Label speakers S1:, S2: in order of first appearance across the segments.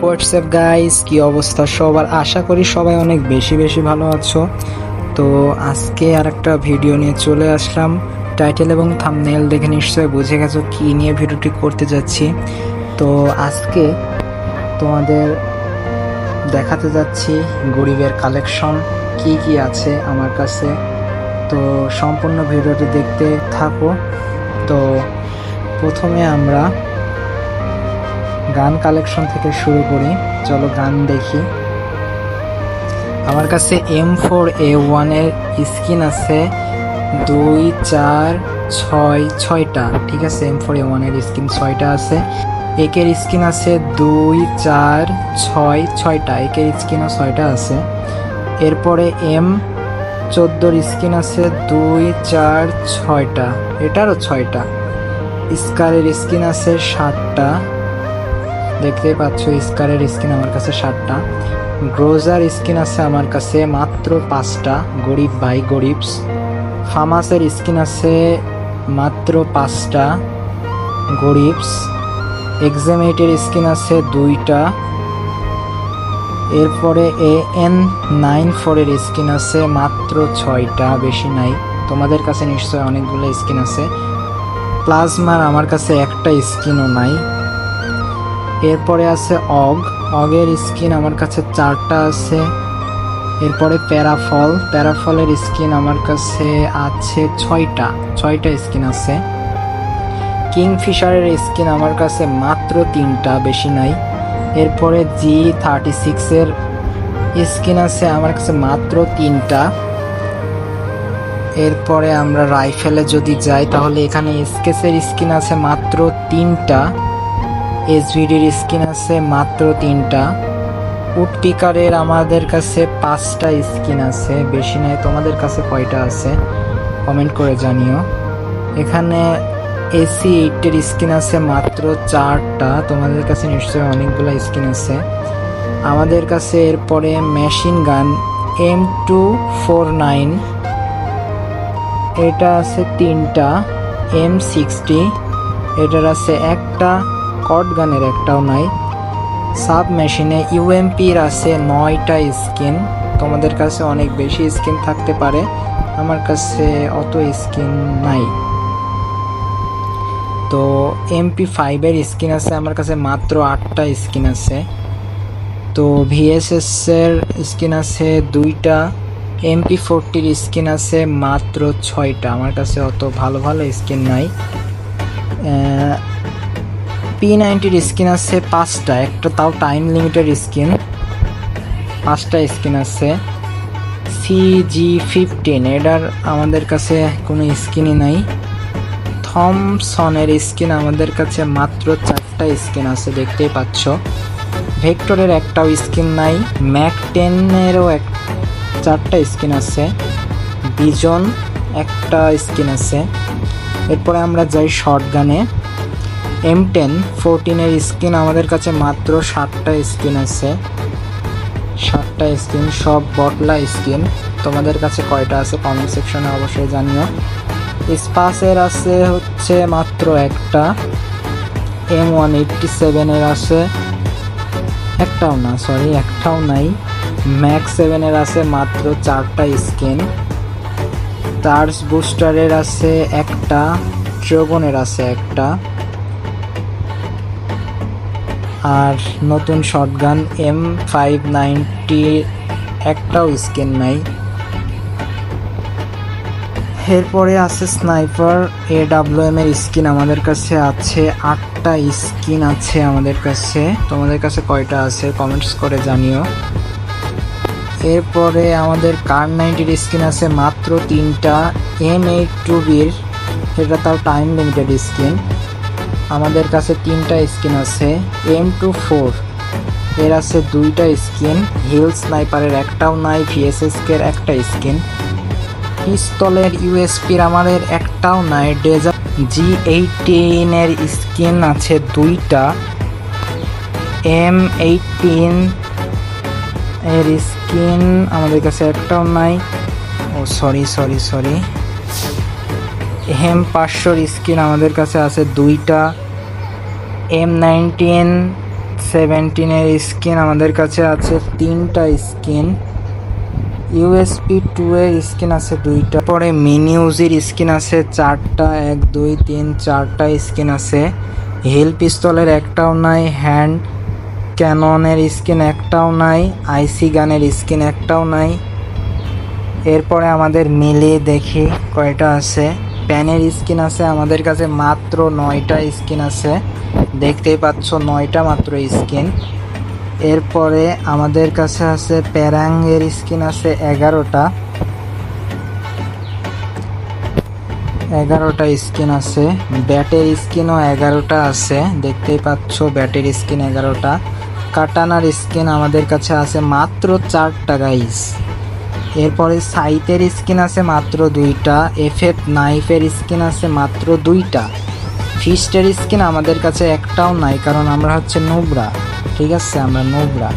S1: WhatsApp guys কি অবস্থা সবার? আশা করি সবাই অনেক বেশি বেশি ভালো আছো। তো আজকে আর একটা ভিডিও নিয়ে চলে আসলাম। টাইটেল এবং থামনেল দেখে নিশ্চয়ই বুঝে গেছো কী নিয়ে ভিডিওটি করতে যাচ্ছি। তো আজকে তোমাদের দেখাতে যাচ্ছি গরিবের কালেকশন কি কি আছে আমার কাছে। তো সম্পূর্ণ ভিডিওটি দেখতে থাকো। তো প্রথমে আমরা গান কালেকশন থেকে শুরু করি। চলো গান দেখি। আমার কাছে এম ফোর এ ওয়ানের স্কিন আছে। দুই, চার, ছয়, ছয়টা, ঠিক আছে? এম ফোর এ ওয়ানের স্কিন ছয়টা আছে। একের স্কিন আছে দুই, চার, ছয়, ছয়টা, একের স্কিনও ছয়টা আছে। এরপরে এম চোদ্দোর স্কিন আছে দুই, চার, ছয়টা, এটারও ছয়টা। স্কারের স্কিন আছে সাতটা। দেখতেই পাচ্ছ স্কারের স্কিন আমার কাছে সাতটা। গ্রোজার স্কিন আছে আমার কাছে মাত্র পাঁচটা, গরিব ভাই, গরিবস। ফামাসের স্কিন আছে মাত্র পাঁচটা, গরিবস। এক্সামেটের স্কিন আছে দুইটা। এরপরে এ এন নাইন ফোরের স্কিন আছে মাত্র ছয়টা, বেশি নাই। তোমাদের কাছে নিশ্চয় অনেকগুলো স্কিন আছে। প্লাজমার আমার কাছে একটা স্কিনও নাই। এরপরে আছে অগ। অগের স্কিন আমার কাছে চারটা আছে। এরপরে প্যারাফল। প্যারাফলের স্কিন আমার কাছে আছে ছয়টা। ছয়টা স্কিন আছে। কিংফিশারের স্কিন আমার কাছে মাত্র তিনটা, বেশি নাই। এরপরে জি থার্টি সিক্সের স্কিন আছে আমার কাছে মাত্র তিনটা। এরপরে আমরা রাইফেলে যদি যাই, তাহলে এখানে স্কেচের স্কিন আছে মাত্র তিনটা। এসভিডির স্কিন আছে মাত্র তিনটা। উডপিকারের আমাদের কাছে পাঁচটা স্কিন আছে। বেশি নয় তোমাদের কাছে কয়টা আছে? কমেন্ট করে জানিও। এখানে এসি এইটের স্কিন আছে মাত্র চারটা। তোমাদের কাছে নিশ্চয়ই অনেকগুলো স্কিন আছে। আমাদের কাছে এরপরে machine gun M two four nine. এটা আছে তিনটা, এম সিক্সটি। এটার আছে একটা কট গানের একটাও নাই। সাব মেশিনে ইউএমপির আছে নয়টা স্কিন। তোমাদের কাছে অনেক বেশি স্কিন থাকতে পারে। আমার কাছে অত স্কিন নাই। তো এমপি ফাইভের স্কিন আছে, আমার কাছে মাত্র আটটা স্কিন আছে। তো ভিএসএস এর স্কিন আছে দুইটা এমপি ফোরটির স্কিন আছে মাত্র ছয়টা। আমার কাছে অত ভালো ভালো স্কিন নাই। পি নাইনটির স্কিন আছে পাঁচটা, একটা তাও টাইম লিমিটেড স্কিন পাঁচটা স্কিন আছে। সিজি ফিফটিন এটার আমাদের কাছে কোনো স্কিনই নাই। থমসনের স্কিন আমাদের কাছে মাত্র চারটা স্কিন আছে, দেখতেই পাচ্ছ। ভেক্টরের একটাও স্কিন নাই ম্যাক টেনেরও এক, চারটা স্কিন আছে। বিজন একটা স্কিন আছে। এরপরে আমরা যাই শর্ট গানে এম টেন ফোরটিনের স্কিন আমাদের কাছে মাত্র সাতটা স্কিন আছে। সাতটা স্কিন, সব বটলা স্কিন। তোমাদের কাছে কয়টা আছে কমেন্ট সেকশনে অবশ্যই জানিও। স্পাসের আছে হচ্ছে মাত্র একটা। এম ওয়ান এইটটি সেভেনের আছে। একটাও না সরি একটাও নাই। ম্যাক্স সেভেনের আছে মাত্র চারটা স্কিন। টার্স বুস্টারের আছে একটা। ট্রোগনের আছে একটা। আর নতুন শটগান এম ফাইভ নাইনটি একটাও স্কিন নাই। এরপরে আছে স্নাইপার এ ডাব্লিউ এম এর স্কিন আমাদের কাছে আছে, আটটা স্কিন আছে আমাদের কাছে। তোমাদের কাছে কয়টা আছে কমেন্টস করে জানিও। এরপরে আমাদের কার নাইনটির স্কিন আছে মাত্র তিনটা এম এইট টু বির এটা তাও টাইম লিমিটেড স্কিন আমাদের কাছে তিনটা স্কিন আছে এম টু ফোর এর আছে দুইটা স্কিন, হিল স্নাইপারের একটাও নাই, ভিএসএসকের একটা স্কিন। পিস্তলের ইউএসপির আমাদের একটাও নাই ডেজার জি এইটিনের স্কিন আছে দুইটা। এম এইটিন এর স্কিন আমাদের কাছে একটাও নাই। ও, সরি সরি সরি। হেম পাঁচশোর স্কিন আমাদের কাছে আছে দুইটা। এম নাইনটিন সেভেন্টিনের স্কিন আমাদের কাছে আছে তিনটা স্কিন ইউএসপি টু এর স্কিন আছে দুইটা। পরে মিনিউজির স্কিন আছে চারটা, এক, দুই, তিন, চারটা স্কিন আছে। হিল পিস্তলের একটাও নাই হ্যান্ড ক্যাননের স্কিন একটাও নাই আইসি গানের স্কিন একটাও নাই। এরপরে আমাদের মিলিয়ে দেখি কয়টা আছে। প্যানের স্কিন আছে, আমাদের কাছে মাত্র নয়টা স্কিন আছে। দেখতেই পাচ্ছ, নয়টা মাত্র স্কিন। এরপরে আমাদের কাছে আছে প্যারাঙ্গের স্কিন আছে এগারোটা। এগারোটা স্কিন আছে। ব্যাটের স্কিনও এগারোটা আছে, দেখতেই পাচ্ছ, ব্যাটের স্কিন এগারোটা। কাটানার স্কিন আমাদের কাছে আছে মাত্র চারটা গাইস এরপরে সাইটের স্কিন আছে মাত্র দুইটা, এফএফ নাইফের স্কিন আছে মাত্র দুইটা। ফিস্টের স্কিন আমাদের কাছে একটাও নাই, কারণ আমরা হচ্ছে নোবরা, ঠিক আছে? আমরা নোবরা।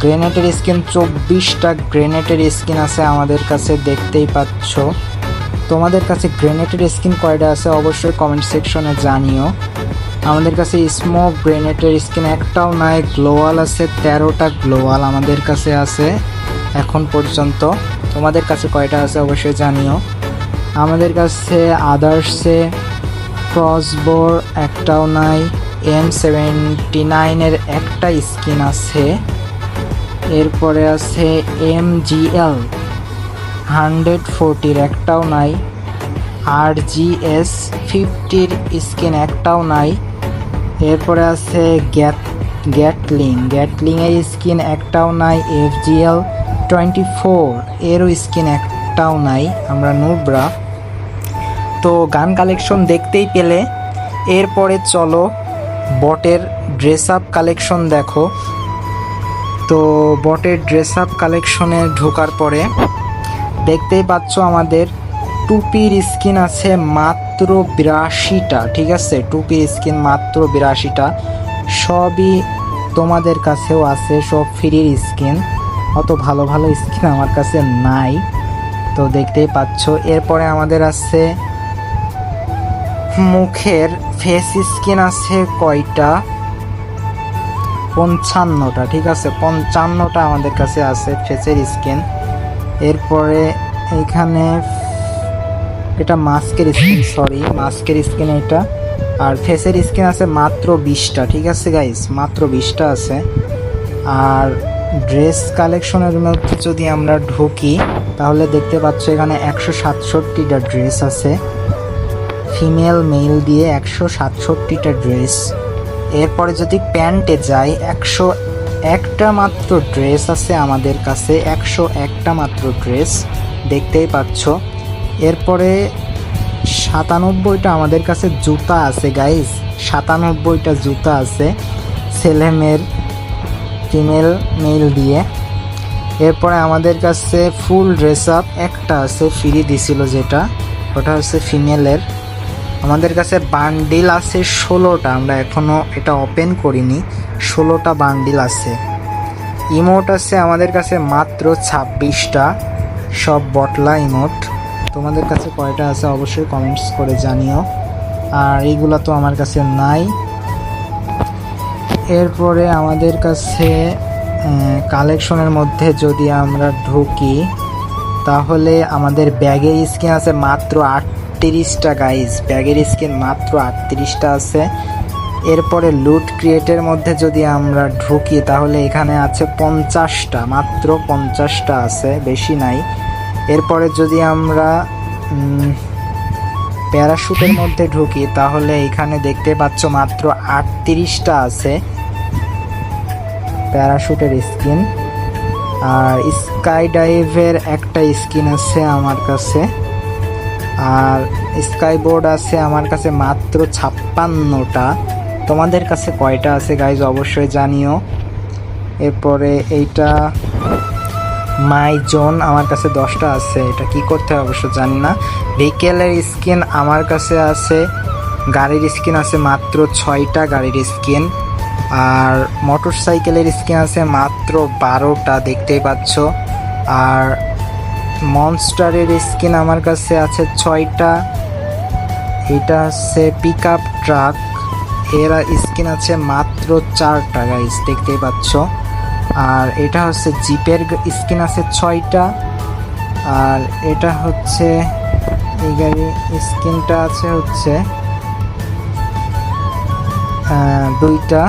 S1: গ্রেনেটের স্কিন, চব্বিশটা গ্রেনেটের স্কিন আছে আমাদের কাছে, দেখতেই পাচ্ছ। তোমাদের কাছে গ্রেনেটের স্কিন কয়টা আছে অবশ্যই কমেন্ট সেকশনে জানিও। আমাদের কাছে স্মোক গ্রেনেটের স্কিন একটাও নাই, গ্লোয়াল আছে তেরোটা গ্লোয়াল আমাদের কাছে আছে। এখন পর্যন্ত। তোমাদের কাছে কয়টা আছে অবশ্যই জানিও। আমাদের কাছে আদার্সে ক্রসবোর একটাও নাই এম সেভেন্টি নাইনের একটা স্কিন আছে। এরপরে আছে এম জি এল হান্ড্রেড ফোরটির একটাও নাই। আর জি এস ফিফটির স্কিন একটাও নাই। এরপরে আছে গ্যাট গ্যাটলিং গ্যাটলিংয়ের স্কিন একটাও নাই এফ জিএল টোয়েন্টি ফোর, এরও স্কিন একটাও নাই, আমরা নুবরা। তো গান কালেকশন দেখতেই পেলে। এরপরে চলো, বটের ড্রেস আপ কালেকশন দেখো। তো বটের ড্রেস আপ কালেকশনে ঢোকার পরে দেখতেই পাচ্ছ আমাদের টুপির স্কিন আছে মাত্র বিরাশিটা, ঠিক আছে? টুপির স্কিন মাত্র বিরাশিটা। সবই তোমাদের কাছেও আছে, সব ফ্রির স্কিন। অত ভালো ভালো স্কিন আমার কাছে নাই। তো দেখতেই পাচ্ছ, এরপরে আমাদের আছে মুখের ফেস স্কিন আছে কয়টা? পঞ্চান্নটা, ঠিক আছে? পঞ্চান্নটা আমাদের কাছে আছে ফেসের স্কিন এরপরে এখানে এটা মাস্কের স্কিন সরি মাস্কের স্কিন এটা। আর ফেসের স্কিন আছে মাত্র বিশটা, ঠিক আছে গাইস মাত্র বিশটা আছে। আর ড্রেস কালেকশনের মধ্যে যদি আমরা ঢুকি, তাহলে দেখতে পাচ্ছ এখানে একশো সাতষট্টিটা ড্রেস আছে। ফিমেল, মেল দিয়ে একশো সাতষট্টিটা ড্রেস। এরপরে যদি প্যান্টে যাই, একশো একটা মাত্র ড্রেস আছে আমাদের কাছে, একশো একটা মাত্র ড্রেস দেখতেই পাচ্ছ। এরপরে সাতানব্বইটা আমাদের কাছে জুতা আছে গাইজ সাতানব্বইটা জুতা আছে। ছেলেমেয়ের ফিমেল মেল দিয়ে। এরপরে আমাদের কাছে ফুল ড্রেস আপ একটা আছে ফ্রি দিছিল যেটা। ওটা হচ্ছে ফিমেলের আমাদের কাছে বান্ডিল আছে ষোলোটা, আমরা এখনও এটা ওপেন করিনি। ষোলোটা বান্ডিল আছে। ইমোট আছে আমাদের কাছে মাত্র ছাব্বিশটা। সব বটলা ইমোট তোমাদের কাছে কয়টা আছে অবশ্যই কমেন্টস করে জানিও। আর এইগুলো তো আমার কাছে নাই। এরপরে আমাদের কাছে কালেকশনের মধ্যে যদি আমরা ঢুকি, তাহলে আমাদের ব্যাগের স্কিন আছে মাত্র আটত্রিশটা গাইজ ব্যাগের স্কিন মাত্র আটত্রিশটা আছে। এরপরে লুট ক্রিয়েটের মধ্যে যদি আমরা ঢুকি, তাহলে এখানে আছে পঞ্চাশটা, মাত্র পঞ্চাশটা আছে, বেশি নাই। এরপরে যদি আমরা প্যারাশুটের মধ্যে ঢুকি, তাহলে এখানে দেখতে পাচ্ছ মাত্র আটত্রিশটা আছে প্যারাশুটের স্কিন। আর স্কাই ডাইভের একটা স্কিন আছে আমার কাছে। আর স্কাই বোর্ড আছে আমার কাছে মাত্র ছাপ্পান্নটা। তোমাদের কাছে কয়টা আছে গাইজ অবশ্যই জানিও। এরপরে এইটা মাই জোন আমার কাছে দশটা আছে, এটা কি করতে হবে অবশ্য জানি না। ভেহিকেলের স্কিন আমার কাছে আছে, গাড়ির স্কিন আছে মাত্র ছয়টা গাড়ির স্কিন। আর মোটর সাইকেলের স্কিন আছে মাত্র বারোটা, দেখতেই পাচ্ছ। আর মনস্টারের স্কিন আমার কাছে আছে ছয়টা। এটা হচ্ছে পিক আপ ট্রাক এর স্কিন আছে মাত্র চারটা গাইস দেখতেই পাচ্ছ। আর এটা হচ্ছে জিপের স্কিন আছে ছয়টা। আর এটা হচ্ছে এই গাড়ি স্কিনটা আছে হচ্ছে দুইটা।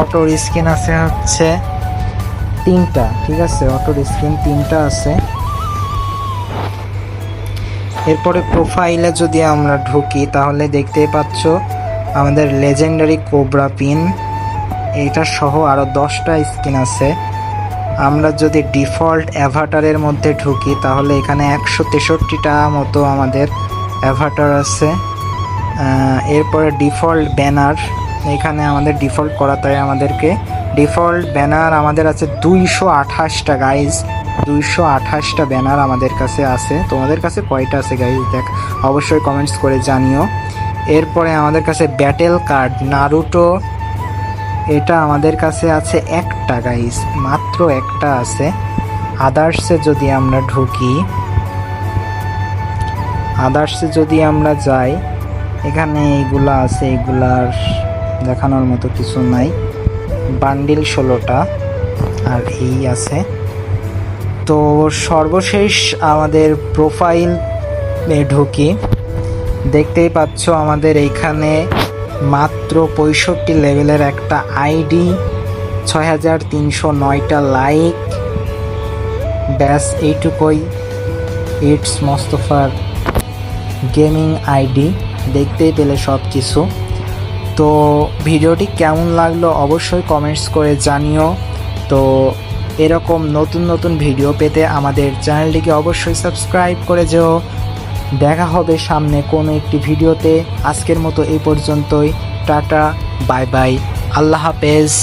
S1: অটোর স্কিন আছে হচ্ছে তিনটা, ঠিক আছে? অটোর স্ক্রিন তিনটা আছে। এরপরে প্রোফাইলে যদি আমরা ঢুকি, তাহলে দেখতেই পাচ্ছ আমাদের লেজেন্ডারি কোবরা পিন এটা সহ আরও দশটা স্কিন আছে। আমরা যদি ডিফল্ট অ্যাভাটারের মধ্যে ঢুকি, তাহলে এখানে একশো তেষট্টিটা মতো আমাদের অ্যাভাটার আছে। এরপরে ডিফল্ট ব্যানার, এখানে আমাদের ডিফল্ট করা তাই আমাদেরকে। ডিফল্ট ব্যানার আমাদের আছে দুইশো আঠাশটা গাইজ দুইশো আঠাশটা ব্যানার আমাদের কাছে আছে। তোমাদের কাছে কয়টা আছে গাইজ দেখ, অবশ্যই কমেন্টস করে জানিও। এরপরে আমাদের কাছে ব্যাটেল কার্ড নারুটো এটা আমাদের কাছে আছে একটা গাইজ মাত্র একটা আছে। আদার্সে যদি আমরা ঢুকি আদার্সে যদি আমরা যাই, এখানে এইগুলা আছে, এগুলার দেখানোর মতো কিছু নাই। বান্ডিল ষোলোটা, আর এই আছে। তো সর্বশেষ আমাদের প্রোফাইল ঢুকি। দেখতেই পাচ্ছ আমাদের এইখানে মাত্র পঁয়ষট্টি লেভেলের একটা আইডি ছয় হাজার তিনশো নয়টা লাইক। ব্যাস, এইটুকুই। ইটস মোস্তফার গেমিং আইডি। দেখতেই পেলে সব কিছু তো ভিডিওটি কেমন লাগল অবশ্যই কমেন্টস করে জানিও। তো এরকম নতুন নতুন ভিডিও পেতে আমাদের চ্যানেলটিকে অবশ্যই সাবস্ক্রাইব করে যেও। দেখা হবে সামনে কোনো একটি ভিডিওতে। আজকের মতো এই পর্যন্তই। Tata, bye bye. আল্লাহ হাফেজ।